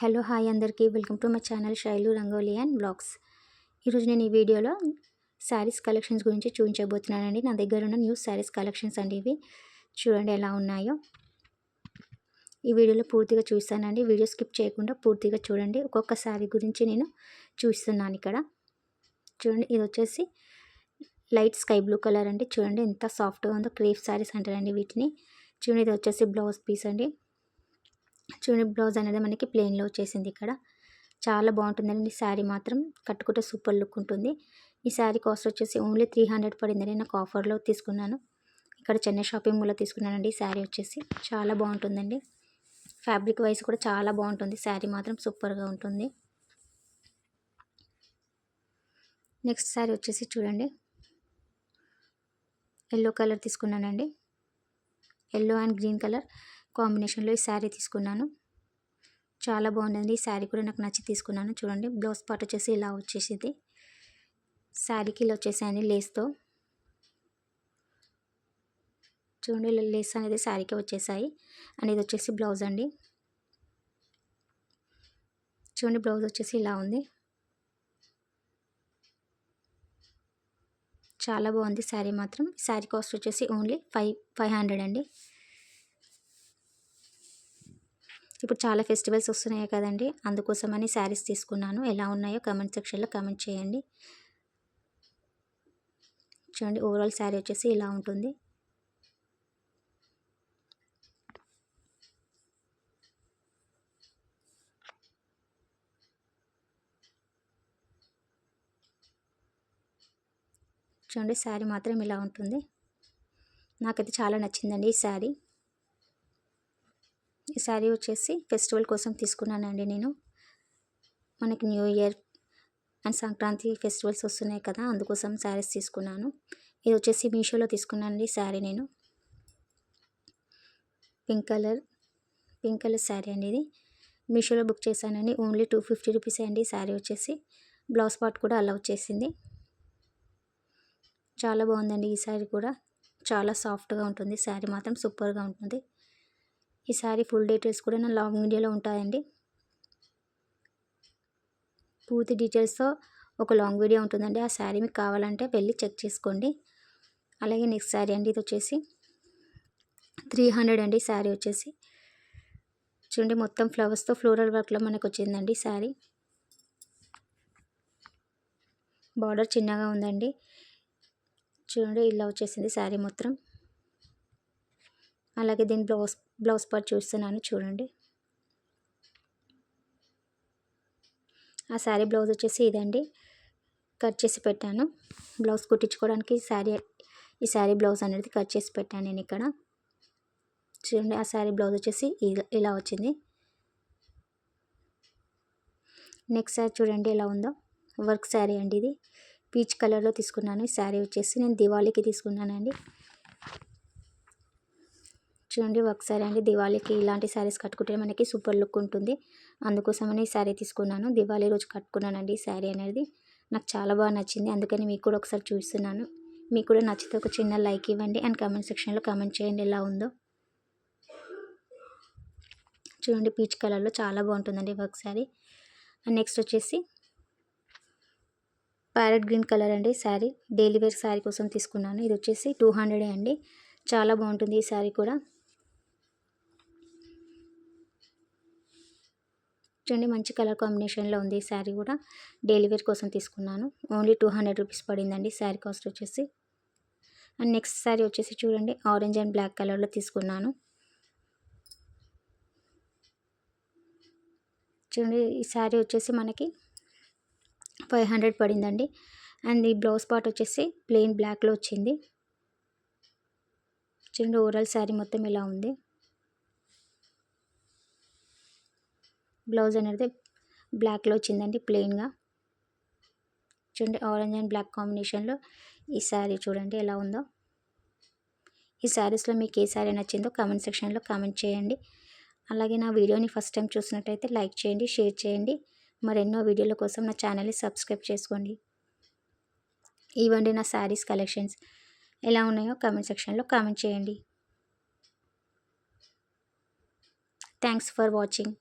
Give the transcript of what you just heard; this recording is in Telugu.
హలో హాయ్ అందరికీ. Welcome to my channel Shailu Rangoli and blogs. ఈరోజు నేను ఈ వీడియోలో శారీస్ కలెక్షన్స్ గురించి చూపించబోతున్నానండి. నా దగ్గర ఉన్న న్యూ శారీస్ కలెక్షన్స్ అండి ఇవి. చూడండి ఎలా ఉన్నాయో. ఈ వీడియోలో పూర్తిగా చూస్తానండి. వీడియో స్కిప్ చేయకుండా పూర్తిగా చూడండి. ఒక్కొక్క శారీ గురించి నేను చూస్తున్నాను ఇక్కడ. చూడండి ఇది వచ్చేసి లైట్ స్కై బ్లూ కలర్ అండి. చూడండి ఎంత సాఫ్ట్గా ఉందో క్రేఫ్ శారీస్ అంటారండి వీటిని. చూడండి ఇది వచ్చేసి బ్లౌజ్ పీస్ అండి. చూడండి బ్లౌజ్ అనేది మనకి ప్లెయిన్లో వచ్చేసింది ఇక్కడ. చాలా బాగుంటుందండి. శారీ మాత్రం కట్టుకుంటే సూపర్ లుక్ ఉంటుంది. ఈ శారీ కాస్ట్ వచ్చేసి ఓన్లీ త్రీ హండ్రెడ్ పడిందని నాకు ఆఫర్లో తీసుకున్నాను. ఇక్కడ చెన్నై షాపింగ్ మాల్లో తీసుకున్నానండి. ఈ శారీ వచ్చేసి చాలా బాగుంటుందండి. ఫ్యాబ్రిక్ వైజ్ కూడా చాలా బాగుంటుంది. శారీ మాత్రం సూపర్గా ఉంటుంది. నెక్స్ట్ శారీ వచ్చేసి చూడండి. ఎల్లో కలర్ తీసుకున్నానండి. Yellow and green colour. కాంబినేషన్లో ఈ శారీ తీసుకున్నాను. చాలా బాగుందండి. ఈ శారీ కూడా నాకు నచ్చి తీసుకున్నాను. చూడండి బ్లౌజ్ పార్ట్ వచ్చేసి ఇలా వచ్చేసింది. శారీకి ఇలా వచ్చేసాయండి లేస్తో. చూడండి లేస్ అనేది శారీకి వచ్చేసాయి. అనేది వచ్చేసి బ్లౌజ్ అండి. చూడండి బ్లౌజ్ వచ్చేసి ఇలా ఉంది. చాలా బాగుంది శారీ మాత్రం. శారీ కాస్ట్ వచ్చేసి ఓన్లీ ఫైవ్ ఫైవ్ హండ్రెడ్ అండి. ఇప్పుడు చాలా ఫెస్టివల్స్ వస్తున్నాయి కదండి. అందుకోసమని శారీస్ తీసుకున్నాను. ఎలా ఉన్నాయో కమెంట్ సెక్షన్లో కమెంట్ చేయండి. చూడండి ఓవరాల్ శారీ వచ్చేసి ఇలా ఉంటుంది. చూడండి శారీ మాత్రం ఇలా ఉంటుంది. నాకైతే చాలా నచ్చిందండి ఈ శారీ. ఈ శారీ వచ్చేసి ఫెస్టివల్ కోసం తీసుకున్నానండి నేను. మనకి new year and Sankranti festivals వస్తున్నాయి కదా అందుకోసం శారీస్ తీసుకున్నాను. ఇది వచ్చేసి మీషోలో తీసుకున్నానండి శారీ నేను. Pink colour pink colour sari అండి ఇది. మీషోలో బుక్ చేశానండి ఓన్లీ టూ ఫిఫ్టీ రూపీస్ అండి శారీ వచ్చేసి. బ్లౌజ్ పార్ట్ కూడా అలా వచ్చేసింది. చాలా బాగుందండి ఈ శారీ కూడా. చాలా సాఫ్ట్గా ఉంటుంది శారీ మాత్రం సూపర్గా ఉంటుంది. ఈ శారీ ఫుల్ డీటెయిల్స్ కూడా నా లాంగ్ వీడియోలో ఉంటాయండి. పూర్తి డీటెయిల్స్తో ఒక లాంగ్ వీడియో ఉంటుందండి. ఆ శారీ మీకు కావాలంటే వెళ్ళి చెక్ చేసుకోండి. అలాగే నెక్స్ట్ శారీ అండి ఇది వచ్చేసి త్రీ హండ్రెడ్ అండి శారీ వచ్చేసి. చూడండి మొత్తం ఫ్లవర్స్తో ఫ్లోరల్ వర్క్లో మనకు వచ్చిందండి శారీ బార్డర్ చిన్నగా ఉందండి. చూడండి ఇలా వచ్చేసింది శారీ మొత్తం. అలాగే దీని బ్లౌజ్ బ్లౌజ్ పార్ట్ చూస్తున్నాను చూడండి. ఆ శారీ బ్లౌజ్ వచ్చేసి ఇదండి. కట్ చేసి పెట్టాను. బ్లౌజ్ కుట్టించుకోవడానికి శారీ ఈ శారీ బ్లౌజ్ అనేది కట్ చేసి పెట్టాను నేను ఇక్కడ. చూడండి ఆ శారీ బ్లౌజ్ వచ్చేసి ఇలా వచ్చింది. నెక్స్ట్ శారీ చూడండి ఎలా ఉందో. వర్క్ శారీ అండి ఇది. పీచ్ కలర్లో తీసుకున్నాను. ఈ శారీ వచ్చేసి నేను దివాళీకి తీసుకున్నానండి. చూడండి ఒకసారి అండి దివాళీకి ఇలాంటి శారీస్ కట్టుకుంటే మనకి సూపర్ లుక్ ఉంటుంది. అందుకోసమని ఈ శారీ తీసుకున్నాను. దివాళీ రోజు కట్టుకున్నానండి ఈ శారీ అనేది. నాకు చాలా బాగా నచ్చింది. అందుకని మీకు కూడా ఒకసారి చూస్తున్నాను. మీకు కూడా నచ్చితే ఒక చిన్న లైక్ ఇవ్వండి. అండ్ కామెంట్ సెక్షన్లో కామెంట్ చేయండి ఎలా ఉందో. చూడండి పీచ్ కలర్లో చాలా బాగుంటుందండి వర్క్ శారీ. అండ్ నెక్స్ట్ వచ్చేసి ప్యారెట్ గ్రీన్ కలర్ అండి శారీ. డైలీ వేర్ శారీ కోసం తీసుకున్నాను. ఇది వచ్చేసి టూ హండ్రెడే అండి. చాలా బాగుంటుంది ఈ శారీ కూడా. చూడండి మంచి కలర్ కాంబినేషన్లో ఉంది ఈ శారీ కూడా. డైలీ వేర్ కోసం తీసుకున్నాను. ఓన్లీ టూ హండ్రెడ్ రూపీస్ పడిందండి శారీ కాస్ట్ వచ్చేసి. అండ్ నెక్స్ట్ శారీ వచ్చేసి చూడండి ఆరెంజ్ అండ్ బ్లాక్ కలర్లో తీసుకున్నాను. చూడండి ఈ శారీ వచ్చేసి మనకి ఫైవ్ హండ్రెడ్ పడిందండి. అండ్ ఈ బ్లౌజ్ పార్ట్ వచ్చేసి ప్లెయిన్ బ్లాక్లో వచ్చింది. చూడండి ఓవరాల్ శారీ మొత్తం ఇలా ఉంది. బ్లౌజ్ అనేది బ్లాక్లో వచ్చిందండి ప్లెయిన్గా. చూడండి ఆరెంజ్ అండ్ బ్లాక్ కాంబినేషన్లో ఈ శారీ చూడండి ఎలా ఉందో. ఈ శారీస్లో మీకు ఏ శారీ నచ్చిందో కామెంట్ సెక్షన్లో కామెంట్ చేయండి. అలాగే నా వీడియోని ఫస్ట్ టైం చూసినట్టయితే లైక్ చేయండి షేర్ చేయండి. మరెన్నో వీడియోల కోసం నా ఛానల్ని సబ్స్క్రైబ్ చేసుకోండి. ఇవ్వండి నా శారీస్ కలెక్షన్స్. ఎలా ఉన్నాయో కామెంట్ సెక్షన్లో కామెంట్ చేయండి. Thanks for watching.